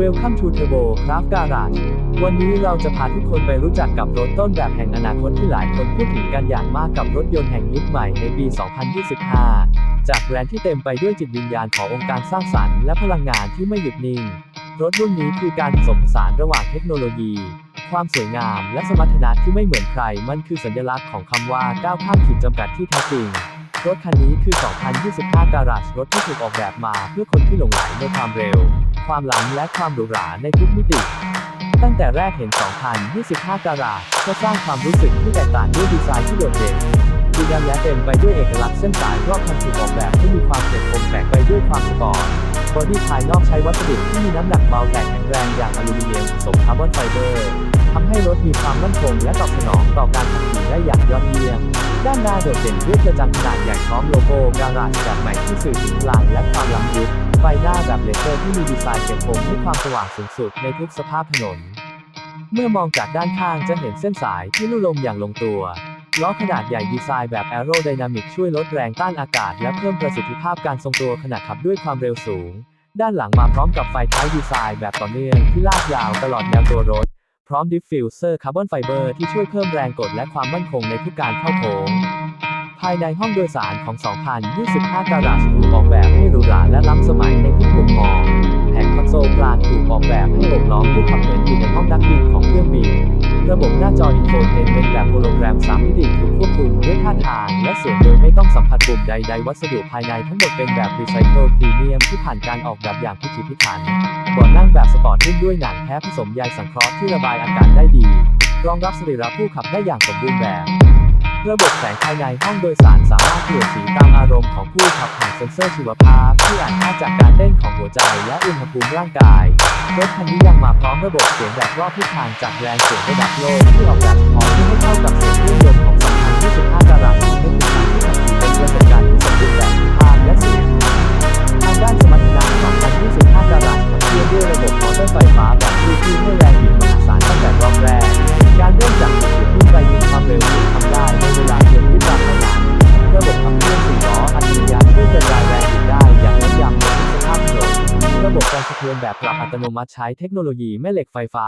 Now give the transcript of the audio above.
Welcome to Turbo Craft Garage วันนี้เราจะพาทุกคนไปรู้จักกับรถต้นแบบแห่งอนาคตที่หลายคนพูดถึงกันอย่างมากกับรถยนต์แห่งยุคใหม่ในปี 2025 จากแบรนด์ที่เต็มไปด้วยจิตวิญญาณขององค์การสร้างสรรค์และพลังงานที่ไม่หยุดนิ่ง รถรุ่นนี้คือการผสมผสานระหว่างเทคโนโลยี ความสวยงามและสมรรถนะที่ไม่เหมือนใคร มันคือสัญลักษณ์ของคำว่าก้าวข้ามขีดจำกัดที่แท้จริง รถคันนี้คือ 2025 Garage รถที่ถูกออกแบบมาเพื่อคนที่หลงไหลในความเร็ว ความล้ำและความหรูหราในทุกมิติ ตั้งแต่แรกเห็น 2025 Garage ก็สร้างความรู้สึกที่แตกต่างด้วยดีไซน์ที่โดดเด่นดูดันและเต็มไปด้วยเอกลักษณ์เส้นสายรอบคันถูกออกแบบที่มีความเผ็ดคมแฝงไปด้วยความสปอร์ต บอดี้ภายนอกใช้วัสดุที่มีน้ำหนักเบาแต่แข็งแรงอย่างอลูมิเนียมผสมคาร์บอนไฟเบอร์ทำให้รถมีความมั่นคงและตอบสนองต่อการขับขี่ได้อย่างยอดเยี่ยม ด้านหน้าโดดเด่นด้วยกระจังขนาดใหญ่พร้อมโลโก้การาจแบบใหม่ที่สื่อถึงพลังและความล้ำลึกไฟหน้าแบบเลเซอร์ที่มีดีไซน์เก็บคมให้ความสว่างสูงสุดในทุกสภาพถนน เมื่อมองจากด้านข้างจะเห็นเส้นสายที่ลู่ลมอย่างลงตัว ล้อขนาดใหญ่ดีไซน์แบบแอโรไดนามิกช่วยลดแรงต้านอากาศ และเพิ่มประสิทธิภาพการทรงตัวขณะขับด้วยความเร็วสูง ด้านหลังมาพร้อมกับไฟท้ายดีไซน์แบบต่อเนื่องที่ลากยาวตลอดแนวตัวรถ พร้อมดิฟฟิวเซอร์คาร์บอนไฟเบอร์ที่ช่วยเพิ่มแรงกดและความมั่นคงในทุกการเข้าโค้งภายในห้องโดยสารของ 2025 Garage ถูกออกแบบให้หรูหราและล้ำสมัยในทุกมุมมองแผงคอนโซลกลางถูกออกแบบให้โอบล้อมผู้ขับเหมือนอยู่ในห้องนักบินของเครื่องบิน ระบบหน้าจออินโฟเทนเมนต์แบบโฮโลแกรม3มิติถูกควบคุมด้วยท่าทางและเสียงโดยไม่ต้องสัมผัสปุ่มใดๆ วัสดุภายในทั้งหมดเป็นแบบรีไซเคิลพรีเมียมที่ผ่านการออกแบบอย่างพิถีพิถันเบาะนั่งแบบสปอร์ตทุ่มด้วยหนังแท้ผสมใยสังเคราะห์ที่ระบายอากาศได้ดี รองรับสรีระผู้ขับได้อย่างสมบูรณ์แบบ ระบบแสงภายในห้องโดยสารสามารถเปลี่ยนสีตามอารมณ์ของผู้ขับผ่านเซ็นเซอร์ชีวภาพที่อ่านค่าจากการเต้นของหัวใจและอุณหภูมิร่างกายรถคันนี้ยังมาพร้อมระบบเสียงแบบรอบทิศทางจากแรงเสียงระดับโลกที่ออกแบบเฉพาะเพื่อให้เข้ากับเสียงเครื่องยนต์ สะเทือนแบบปรับอัตโนมัติใช้เทคโนโลยีแม่เหล็กไฟฟ้า